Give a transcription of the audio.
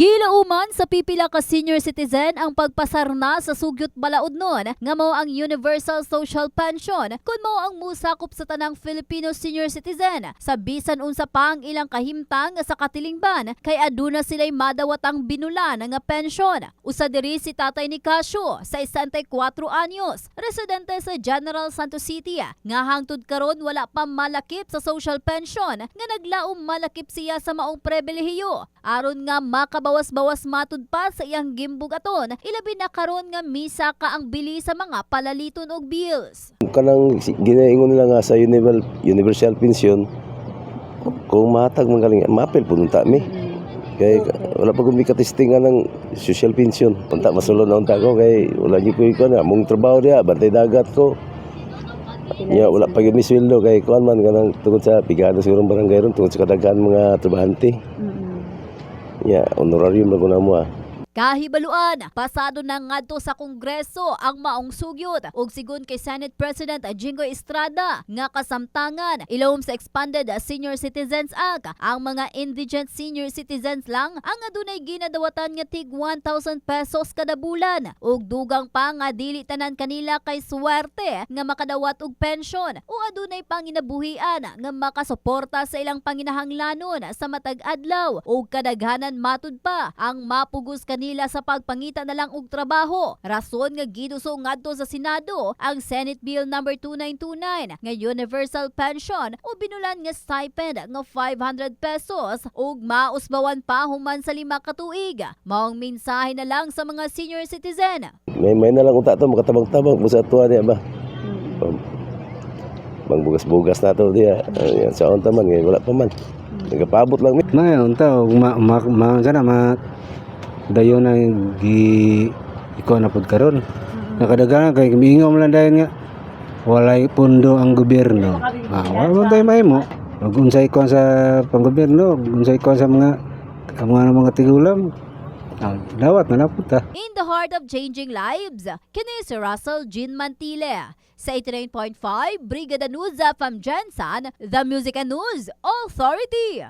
Gilauman sa pipila ka senior citizen ang pagpasarna sa sugyot balaod nun. Nga mao ang Universal Social Pension. Kun mao ang musakop sa tanang Filipino senior citizen. Sa bisan unsa pa ang ilang kahimtang sa katilingban kay aduna sila'y madawatang binulan nga pensyon. Usa diri si Tatay Nicasio sa 64 anyos, residente sa General Santos City. Nga hangtod karon wala pa malakip sa social pension. Nga naglaom malakip siya sa maong pribilehiyo aron nga makabawas-bawas matud pa sa iyang gimbug aton ilabi na karon nga misa ka ang bili sa mga palaliton og bills. kanang ginaingon nila nga sa universal, universal pension kung matag man galing mapel po nunta mi. Kay wala pa kumi katestingan ng social pension. Punta masulod na unta ko kay wala gyud ko iko na mong trabaho dia bantay dagat ko. Ya, wala pa gyud mi sweldo. Kay kuan man kanang tungod sa pigado siguro barangay ron tungod sa kadaghan mga trabahante. Ya, honorarium na ko na mo ah. Kahibaluan, pasado na ngadto sa Kongreso ang maong sugyot ug sigon kay Senate President Jingo Estrada nga kasamtangan ilawom sa Expanded Senior Citizens Act. Ang mga indigent senior citizens lang ang adunay ginadawatan nga tig 1,000 pesos kada bulan. Ug dugang pa nga dili tanan kanila kay swerte nga makadawat og pensyon. O adunay panginabuhian nga makasuporta sa ilang panginahanglanon sa matag adlaw ug kadaghanan matud pa ang mapugos kanila sa pagpangita na lang og trabaho. Rason nga giduso ngadto sa Senado ang Senate Bill number 2929 nga universal pension o binulan nga stipend nga 500 pesos ug mausbawan pa human sa lima ka tuig. Maong mensahe na lang sa mga senior citizen. May may na lang unta to makatabang-tabang busa tuwa dia ba. Um, Mangbugas-bugas na to dia. Uh, yan, sa unta man wala pa man. Nagapabot lang mi. Ngayon, tao, ma, ma, ma, sana, ma, dayo na gi, ikaw na pagkaroon. Nakadaganan kay miingom lang dahil nga, walay pundo ang gobyerno. Ah, wala mo tayo mahimo. Ug unsay ko sa panggobyerno, unsay ko sa mga ang mga mga tigulam. Ah, dawat na napunta. In the heart of changing lives, kini si Russell Jean Mantile. Sa 89.5, Brigada News from Jensen, The Music and News Authority.